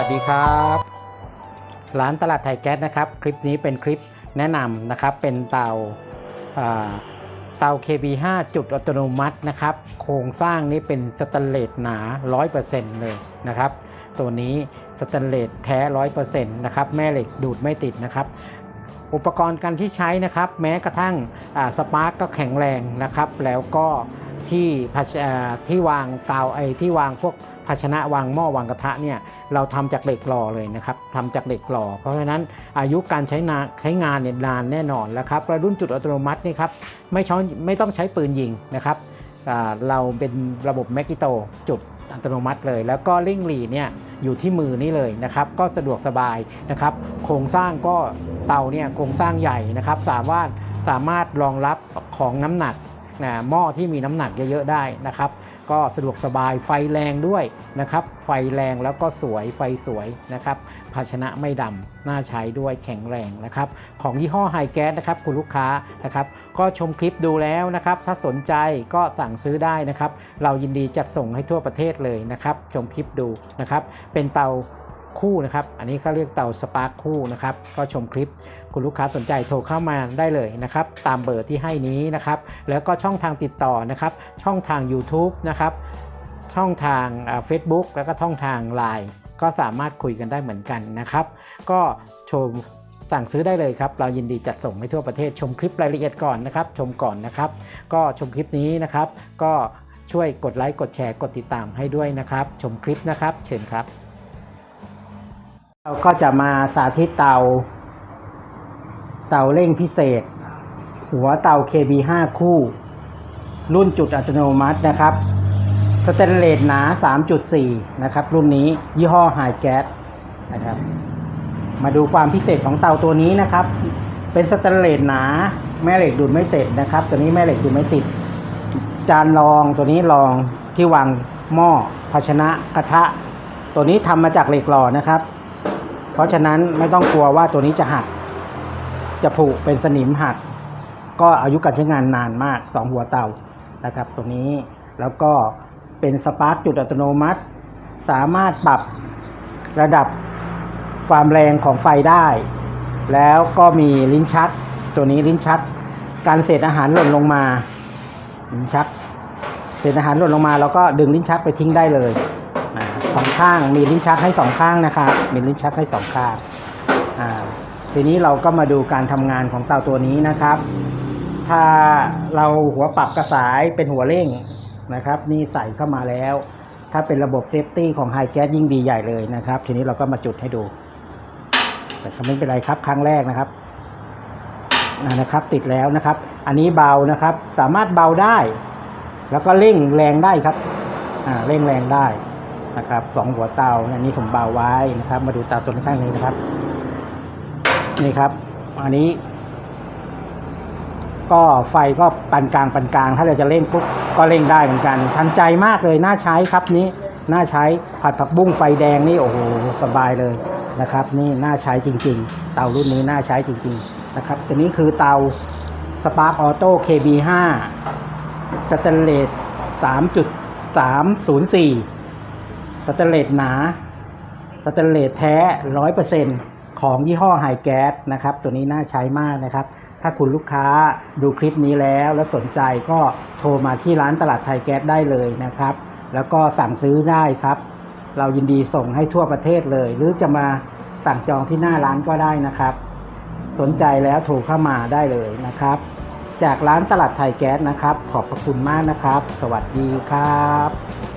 วัสดีครับ ร้านตลาดไทยแก๊สนะครับ คลิปนี้เป็นคลิปแนะนำนะครับ เป็นเตาอ่าเตา KB5 จุดอัตโนมัตินะครับ โครงสร้างนี้เป็นสแตนเลสหนา 100%เลยนะครับ ตัวนี้สแตนเลสแท้ 100%นะครับ แม่เหล็กดูดไม่ติดนะครับ อุปกรณ์การที่ใช้นะครับ แม้กระทั่งสปาร์กก็แข็งแรงนะครับ แล้วก็ ที่ที่วางเตาไอ้ที่วางพวกภาชนะวางหม้อวางกระทะเนี่ยเราทำจากเหล็กหล่อเลยนะครับทำจากเหล็กหล่อ เพราะฉะนั้นอายุการใช้นาใช้งานเนี่ยนานแน่นอนแล้วครับและรุ่นจุดอัตโนมัตินี่ครับไม่ช้อนไม่ต้องใช้ปืนยิงนะครับเราเป็นระบบแมกกิโตจุดอัตโนมัติเลย แล้วก็ลิงหลีเนี่ยอยู่ที่มือนี่เลยนะครับ ก็สะดวกสบายนะครับ โครงสร้างก็เตาเนี่ยโครงสร้างใหญ่นะครับ สามารถสามารถรองรับของน้ำหนัก นะหม้อที่มีน้ำหนักเยอะๆได้นะครับ ก็สะดวกสบายไฟแรงด้วยนะครับ ไฟแรงแล้วก็สวยไฟสวยนะครับ ภาชนะไม่ดำน่าใช้ด้วยแข็งแรงนะครับ ของยี่ห้อไฮแก๊สนะครับคุณลูกค้านะครับ ก็ชมคลิปดูแล้วนะครับ ถ้าสนใจก็สั่งซื้อได้นะครับ เรายินดีจัดส่งให้ทั่วประเทศเลยนะครับ ชมคลิปดูนะครับ เป็นเตา คู่นะครับ อันนี้เขาเรียกเตาสปาร์คคู่นะครับ ก็ชมคลิปคุณลูกค้าสนใจโทรเข้ามาได้เลยนะครับ ตามเบอร์ที่ให้นี้นะครับ แล้วก็ช่องทางติดต่อนะครับ ช่องทาง YouTube นะครับ ช่องทางเฟซบุ๊กแล้วก็ช่องทาง Line ก็สามารถคุยกันได้เหมือนกันนะครับ ก็ชมสั่งซื้อได้เลยครับ เรายินดีจัดส่งให้ทั่วประเทศ ชมคลิปรายละเอียดก่อนนะครับ ชมก่อนนะครับ ก็ชมคลิปนี้นะครับ ก็ช่วยกดไลค์ กดแชร์ กดติดตามให้ด้วยนะครับ ชมคลิปนะครับ เชิญครับ เราก็จะมาสาธิตเตา เตาเร่งพิเศษ หัวเตา KB5 คู่ รุ่นจุดอัตโนมัตินะครับสแตนเลสหนา 3.4 นะครับ รุ่นนี้ยี่ห้อไฮแก๊สนะครับ มาดูความพิเศษของเตาตัวนี้นะครับ เป็นสแตนเลสหนา แม่เหล็กดูดไม่เสร็จนะครับ ตัวนี้แม่เหล็กดูดไม่ติด จานรองตัวนี้รองที่วางหม้อภาชนะกระทะ ตัวนี้ทำมาจากเหล็กหล่อนะครับ เพราะฉะนั้นไม่ต้องกลัวว่าตัวนี้จะหัก จะผุเป็นสนิมหัก ก็อายุการใช้งานนานมากสองหัวเตานะครับ ตัวนี้แล้วก็เป็นสปาร์กจุดอัตโนมัติ สามารถปรับระดับความแรงของไฟได้ แล้วก็มีลิ้นชัก ตัวนี้ลิ้นชัก การเศษอาหารหล่นลงมา ลิ้นชัก เศษอาหารหล่นลงมาเราก็ดึงลิ้นชักไปทิ้งได้เลย สองข้าง มีลิ้นชักให้สองข้างนะครับมีลิ้นชักให้สองข้างอ่าทีนี้เราก็มาดูการทำงานของเตาตัวนี้นะครับ ถ้าเราหัวปรับกระสายเป็นหัวเร่งนะครับ นี่ใส่เข้ามาแล้ว ถ้าเป็นระบบเซฟตี้ของไฮแก๊สยิ่งดีใหญ่เลยนะครับ ทีนี้เราก็มาจุดให้ดู แต่ก็ไม่เป็นไรครับครั้งแรกนะครับนะครับ ติดแล้วนะครับ อันนี้เบานะครับ สามารถเบาได้ แล้วก็เร่งแรงได้ครับ อ่าเร่งแรงได้ นะครับสองหัวเตาอันนี้ผมเบาไว้นะครับ มาดูเตาตัวข้างนี้นะครับ นี่ครับ อันนี้ ก็ไฟก็ปานกลางปานกลาง ถ้าเราจะเร่งปุ๊บก็เร่งได้เหมือนกัน ทันใจมากเลยน่าใช้ครับนี้น่าใช้ผัดผักบุ้งไฟแดงนี่โอ้โหสบายเลยนะครับ นี่น่าใช้จริง ๆ เตารุ่นนี้น่าใช้จริง ๆ นะครับตัวนี้คือเตา Spark Auto KB5 สแตนเลส3.304 สแตนเลสหนาสแตนเลสแท้100%ของยี่ห้อไฮแก๊สนะครับ ตัวนี้น่าใช้มากนะครับ ถ้าคุณลูกค้าดูคลิปนี้แล้วแล้วสนใจก็โทรมาที่ร้านตลาดไทยแก๊สได้เลยนะครับ แล้วก็สั่งซื้อได้ครับ เรายินดีส่งให้ทั่วประเทศเลย หรือจะมาสั่งจองที่หน้าร้านก็ได้นะครับ สนใจแล้วโทรเข้ามาได้เลยนะครับ จากร้านตลาดไทยแก๊สนะครับ ขอบพระคุณมากนะครับ สวัสดีครับ